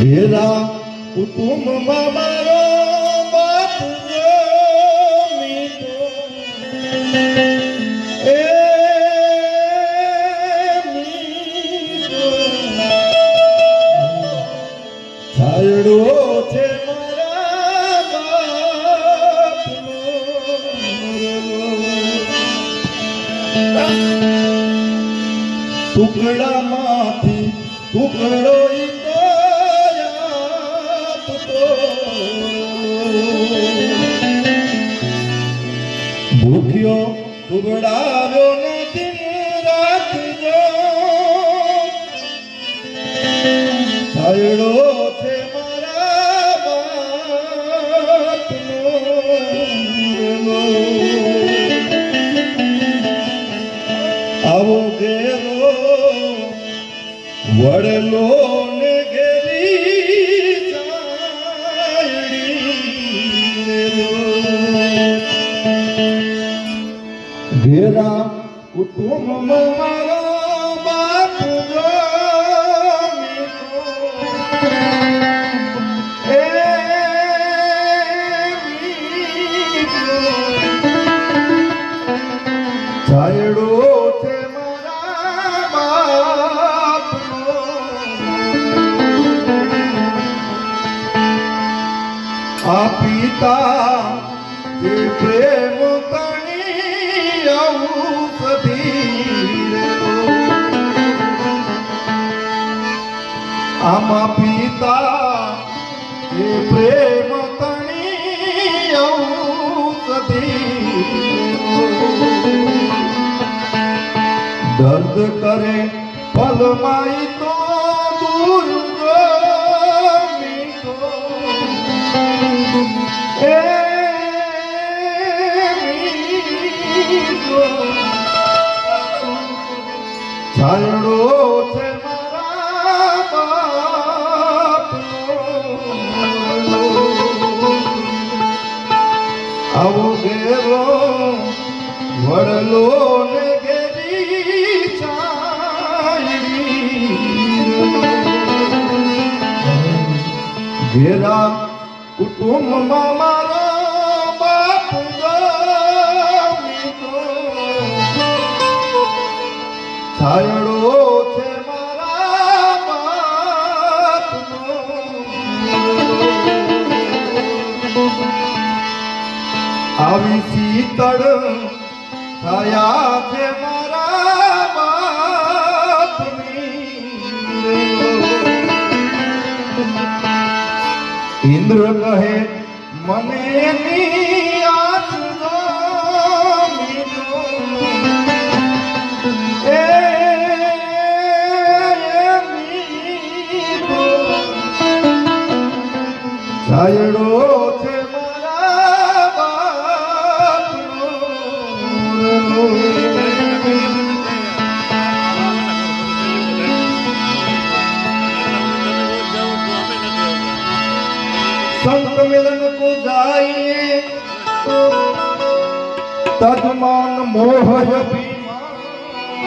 ઘેરા કુટુંબમાં મારો બાપ છાયડો છે મારા બાપનો. ટુકડામાંથી ટુકડો. ભૂખ્યો ટુકડાવ્યો નથી રાખજો મારા વડલો ને લેલો. ઘેરા કુટુંબ મારો પિતા જે પ્રેમ તણી ઔષધી આમાં પિતા જે પ્રેમ તણી ઔષધી દર્દ કરે પલમાઈ તો દૂર છાયડો છે મારા બાપનો આવો ગેરો વડલો ઘેરા કુટુંબમાં મારો છાયડો છે મારા બાપનો. આવી શીતળ થયા છે મારા બાપની. ઇન્દ્ર કહે મને ની છાયડો છે મારા બાપનો. સંત મિલન કો જાઈએ. તજમાન મોહ જપી